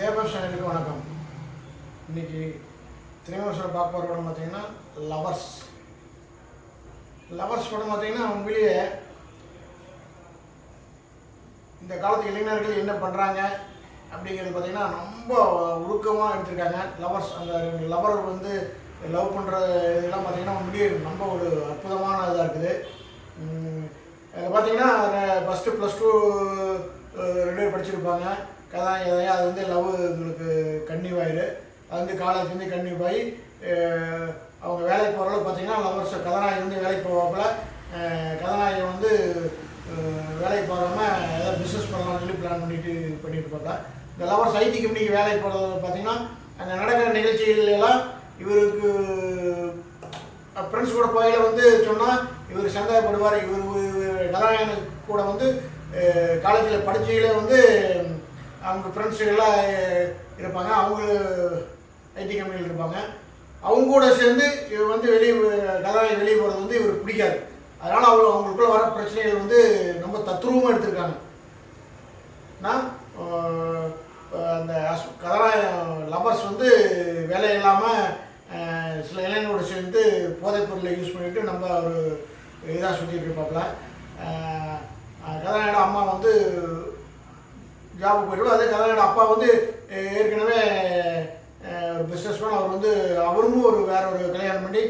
தேவர் சேனலுக்கு வணக்கம். இன்னைக்கு திரைவசம் பார்க்க போகிற படம் பார்த்தீங்கன்னா லவர்ஸ் லவர்ஸ் படம் பார்த்தீங்கன்னா உண்மையிலேயே இந்த காலத்து இளைஞர்கள் என்ன பண்ணுறாங்க அப்படிங்கிறது பார்த்தீங்கன்னா ரொம்ப உருக்கமாக எடுத்திருக்காங்க. லவர்ஸ் அந்த ரெண்டு லவர் வந்து லவ் பண்ணுற இதெல்லாம் பார்த்தீங்கன்னா உண்மையிலேயே ரொம்ப ஒரு அற்புதமான இதாக இருக்குது அதில் பார்த்தீங்கன்னா ஃபஸ்ட்டு ப்ளஸ் டூ ரெண்டு பேர் படிச்சிருப்பாங்க. கதா எதையா அது வந்து லவ் உங்களுக்கு கன்னிவாயிரு. அது வந்து காலேஜ் வந்து ஆகி அவங்க வேலைக்கு போகிற அளவுக்கு பார்த்தீங்கன்னா லவர்ஸ் கதாநாயகி வந்து வேலைக்கு போவாப்புல. அஹ், கதாநாயகி வந்து வேலைக்கு போகாம ஏதாவது பிஸ்னஸ் பண்ணலாம்னு சொல்லி பிளான் பண்ணிட்டு பண்ணிட்டு இருப்பாங்க இந்த லவர்ஸ் ஐடி கம்பெனிக்கு வேலைக்கு போகிறது பார்த்தீங்கன்னா அங்கே நடக்கிற நிகழ்ச்சிகளெல்லாம் இவருக்கு ஃப்ரெண்ட்ஸ் கூட போகையில் வந்து சொன்னால் இவர் சந்தேகப்படுவார். இவர் கதாநாயகனுக்கு கூட வந்து காலேஜில் படிச்சையில் வந்து அவங்க ஃப்ரெண்ட்ஸுகள்லாம் இருப்பாங்க. அவங்க ஐடி கம்பெனியில் இருப்பாங்க. அவங்க கூட சேர்ந்து இவர் வந்து வெளியே கதாநாயகி வெளியே போகிறது வந்து இவருக்கு பிடிக்காது. அதனால் அவங்க அவங்களுக்குள்ள வர பிரச்சனைகள் வந்து ரொம்ப தத்ரூபமாக எடுத்திருக்காங்க. நான் அந்த கதாநாயகம் லவர்ஸ் வந்து வேலை இல்லாமல் சில இளைஞரோடு சேர்ந்து போதைப் பொருளை யூஸ் பண்ணிட்டு நம்ம ஒரு இதாக சுற்றிட்டு இருப்பாப்புல ஆஹ், கதாநாயகோட அம்மா வந்து ஜாபுக்கு போயிடுவோம் அதே கதாநாயகன் அப்பா வந்து ஏற்கனவே ஒரு பிஸ்னஸ்மேன் அவர் வந்து அவரும் ஒரு வேற ஒரு கல்யாணம் பண்ணி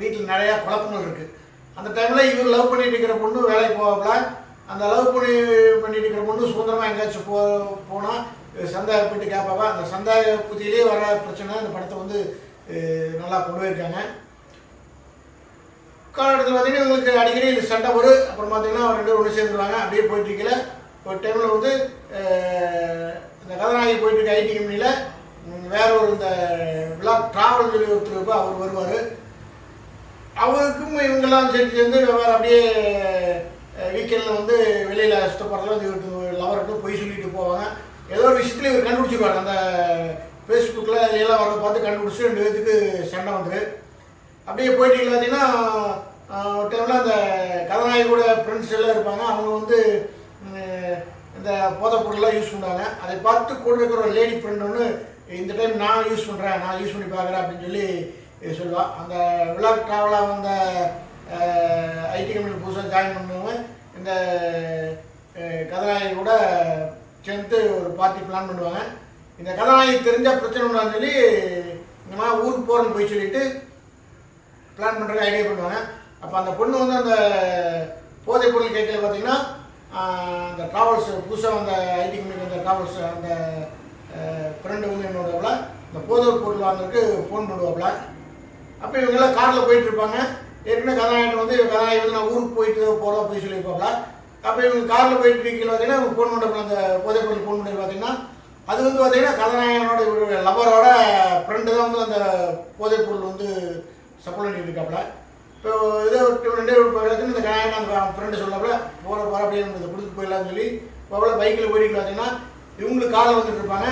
வீட்டில் நிறையா குழப்பங்கள் இருக்குது அந்த டைமில் இவர் லவ் பண்ணிட்டு இருக்கிற பொண்ணு வேலைக்கு போகல அந்த லவ் பண்ணி பண்ணிட்டு இருக்கிற பொண்ணு சுதந்திரமாக எங்கேயாச்சும் போ போனால் சந்தேகப்பட்டு கேட்பாவா. அந்த சந்தேக புத்தியிலே வர பிரச்சனை இந்த படத்தை வந்து நல்லா கொண்டு போயிருக்காங்க. காலகட்டத்தில் பார்த்தீங்கன்னா இவங்களுக்கு அடிக்கடி இந்த சண்டை வரும். அப்புறம் பார்த்தீங்கன்னா ரெண்டு ஒன்று சேர்ந்துருவாங்க. அப்படியே போயிட்டு இருக்கல ஒரு டைமில் வந்து இந்த கதநாயகி போயிட்டு இருக்க ஐடி கம்பெனியில் வேற ஒரு இந்த விழா ட்ராவல் சொல்லி ஒருத்தர் இருப்பா அவர் வருவார். அவருக்கும் இவங்கெல்லாம் சேர்த்து சேர்ந்து வேறு அப்படியே வீக்கெண்டில் வந்து வெளியில் இஷ்டப்படுறதுல வந்து இவருக்கு லவர்கிட்ட பொய் சொல்லிட்டு போவாங்க. ஏதோ ஒரு விஷயத்தில் இவர் கண்டுபிடிச்சிருவாங்க அந்த ஃபேஸ்புக்கில் எல்லாம் வரதை பார்த்து கண்டுபிடிச்சி ரெண்டு பேத்துக்கு சண்டை வந்துரு. அப்படியே போயிட்டு பார்த்தீங்கன்னா ஒரு டைமில் அந்த கதாநாயகி கூட ஃப்ரெண்ட்ஸ் எல்லாம் இருப்பாங்க. அவங்க வந்து இந்த போதைப்பொருள்லாம் யூஸ் பண்ணுவாங்க அதை பார்த்து கூட இருக்கிற ஒரு லேடி ஃப்ரெண்ட் ஒன்று இந்த டைம் நான் யூஸ் பண்ணுறேன் நான் யூஸ் பண்ணி பார்க்குறேன் அப்படின்னு சொல்லி சொல்லுவாள் அந்த விழா ட்ராவலாக வந்த ஐடி கம்பெனி புதுசாக ஜாயின் பண்ணவங்க இந்த கதாநாயகி கூட சேர்ந்து ஒரு பார்ட்டி பிளான் பண்ணுவாங்க. இந்த கதாநாயகி தெரிஞ்சால் பிரச்சனை ஒன்றான்னு சொல்லி இந்த மாதிரி ஊருக்கு போகிறேன்னு போய் சொல்லிட்டு பிளான் பண்ணுறதுக்கு ஐடியா பண்ணுவாங்க. அப்போ அந்த பொண்ணு வந்து அந்த போதைப் பொருள் கேட்கல பார்த்தீங்கன்னா அந்த ட்ராவல்ஸ் புதுசாக வந்த ஐடி கம்பெனி அந்த ட்ராவல்ஸ் அந்த ஃப்ரெண்டு வந்து என்னோடவில் இந்த போதைப் பொருள் வாங்குறதுக்கு ஃபோன் பண்ணுவாப்புல அப்போ இவங்கெல்லாம் காரில் போயிட்டு இருப்பாங்க. ஏற்கனவே கதாநாயகன் வந்து கதாநாயகி வந்து நான் ஊருக்கு போயிட்டு போகிறோம் போய் சொல்லியிருப்பாப்ல. அப்போ இவங்க காரில் போயிட்டு இருக்கீங்க பார்த்தீங்கன்னா இவங்க ஃபோன் பண்ணுறப்ப அந்த போதைப் பொருள் ஃபோன் பண்ணி பார்த்தீங்கன்னா அது வந்து பார்த்தீங்கன்னா கதாநாயகனோட இவருடைய லவரோட ஃப்ரெண்டு தான் வந்து அந்த போதைப் பொருள் வந்து சப்ளை பண்ணிட்டு இருக்காப்புல இப்போ இதே ஒரு ரெண்டே ஒரு இந்த கதாநாயகன் அந்த ஃப்ரெண்டு சொல்லாப்புல போகிற போகிற அப்படியே இதை கொடுத்துட்டு போயிடலாம்னு சொல்லி போகல பைக்கில் போயிட்டு பார்த்தீங்கன்னா இவங்களுக்கு காரில் வந்துட்டு இருப்பாங்க.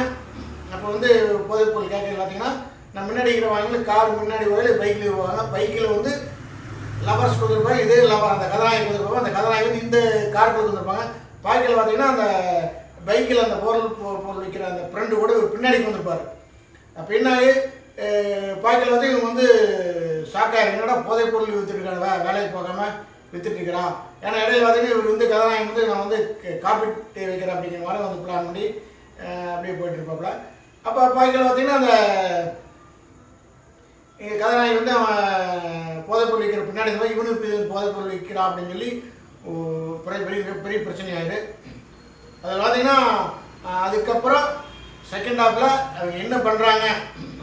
அப்போ வந்து போதைப் பொருள் கேட்கறது பார்த்தீங்கன்னா நான் முன்னாடி இருக்கிறவங்க கார் முன்னாடி போய் பைக்கில் வருவாங்க பைக்கில் வந்து லவர்ஸ் கொடுத்துருப்பாங்க இதே லவர் அந்த கதாநாயகி கொடுத்துருப்பாங்க அந்த கதாநாயகி வந்து இந்த கார் கொடுத்துருப்பாங்க பாக்கியில் பார்த்தீங்கன்னா அந்த பைக்கில் அந்த பொருள் பொருள் விற்கிற அந்த ஃப்ரெண்டு கூட பின்னாடி வந்திருப்பார். அப்போ என்னாகி பாக்கியில் வந்து இவங்க வந்து ஷாக்காக என்னடா போதைப் பொருள் விற்றுட்டு வே வேலைக்கு போகாமல் விற்றுட்டுருக்கிறான் ஏன்னா இடையில பார்த்தீங்கன்னா இவர் வந்து கதாநாயகன் வந்து நான் வந்து காப்பீட்டு வைக்கிறேன் அப்படிங்கிற மாதிரி வந்து பிளான் பண்ணி அப்படியே போயிட்டு இருப்பாப்புல அப்போ பாக்கியில் பார்த்தீங்கன்னா அந்த இங்கே கதாநாயகி வந்து அவன் போதைப் பொருள் விற்கிற பின்னாடி இந்த மாதிரி இவனும் இப்படி போதைப் பொருள் விற்கிறான் அப்படின்னு சொல்லி பெரிய பெரிய பெரிய பிரச்சனை ஆயிடு அதில் பார்த்தீங்கன்னா அதுக்கப்புறம் செகண்ட் ஹாஃபில் அவங்க என்ன பண்ணுறாங்க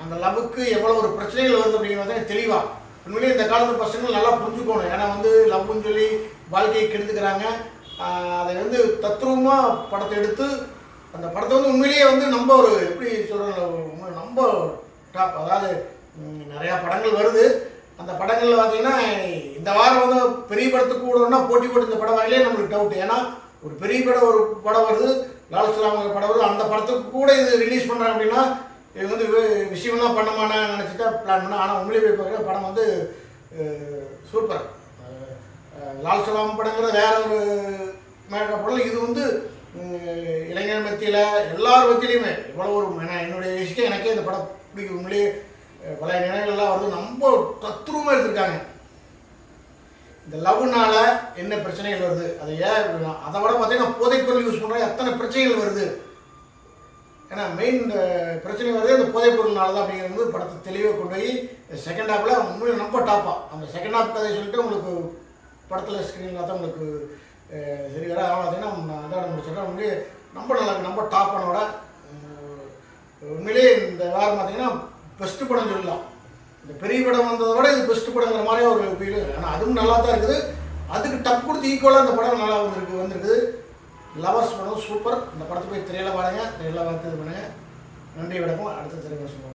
அந்த லவ்வுக்கு எவ்வளோ ஒரு பிரச்சனைகள் வருது அப்படிங்கிறது தெளிவாக உண்மையிலேயே இந்த காலத்து பசங்க நல்லா புரிஞ்சுக்கணும். ஏன்னா வந்து லவ்னு சொல்லி வாழ்க்கையை கெடுத்துக்கிறாங்க. அதை வந்து தத்ரூபமாக படத்தை எடுத்து அந்த படத்தை வந்து உண்மையிலேயே வந்து நம்ம ஒரு எப்படி சொல்கிறோம் நம்ம டாப் அதாவது நிறையா படங்கள் வருது. அந்த படங்களில் பார்த்தீங்கன்னா இந்த வாரம் வந்து பெரிய படத்துக்கு கூடனா போட்டி போட்டு இந்த படம் வரலையே நம்மளுக்கு டவுட் ஏன்னா ஒரு பெரிய படம் ஒரு படம் வருது லால் படம் வருது. அந்த படத்துக்கு கூட இது ரிலீஸ் பண்ணுறாங்க அப்படின்னா இது வந்து வி- விஷயம்லாம் பண்ணமானேன்னு நினச்சிட்டா பிளான் பண்ணேன் ஆனால் உங்களே போய் பார்க்குற படம் வந்து சூப்பர் லால் சலாம் படங்கிற வேற ஒரு மேடம் படம். இது வந்து இளைஞர் மத்தியில் எல்லார் மத்தியிலையுமே இவ்வளோ ஒரு என்னுடைய விஷயம் எனக்கே இந்த படம் பிடிக்கும். உங்களே பல நினைவுகள்லாம் வந்து ரொம்ப தத்ரூபமாக எடுத்திருக்காங்க. இந்த லவ்னால என்ன பிரச்சனைகள் வருது? அதை ஏன் அதை விட பார்த்தீங்கன்னா போதைப்பொருள் யூஸ் பண்ணுற எத்தனை பிரச்சனைகள் வருது? ஏன்னா மெயின் பிரச்சனை வருது அந்த போதைப்பொருள்னால தான் அப்படிங்கிறது வந்து படத்தை தெளிவாக கொண்டு போய் செகண்ட் ஹாப்பில் உண்மையிலே ரொம்ப டாப்பாக அந்த செகண்ட் ஹாப் கதையை சொல்லிட்டு உங்களுக்கு படத்தில் ஸ்க்ரீனில் தான் உங்களுக்கு சரி வர அதனால் பார்த்தீங்கன்னா நான் அதோட முடிச்சிட்டேன் உண்மையிலே ரொம்ப நல்லா ரொம்ப டாப்பானோட உண்மையிலேயே இந்த வாரம் பார்த்தீங்கன்னா பெஸ்ட் படம் சொல்லலாம். இந்த பெரிய படம் வந்ததை விட இது பெஸ்ட் படங்கிற மாதிரி ஒரு ஃபீல் ஆனால் அதுவும் நல்லா தான் இருக்குது. அதுக்கு டப் கொடுத்து ஈக்குவலாக அந்த படம் நல்லா வந்திருக்கு வந்திருக்குது. லவர்ஸ் படம் சூப்பர். இந்த படத்தை போய் திரையில பாருங்க. திரையில பார்த்து இது பண்ணுங்க. நன்றி வணக்கம். அடுத்த திரைப்படம் சொல்லுவோம்.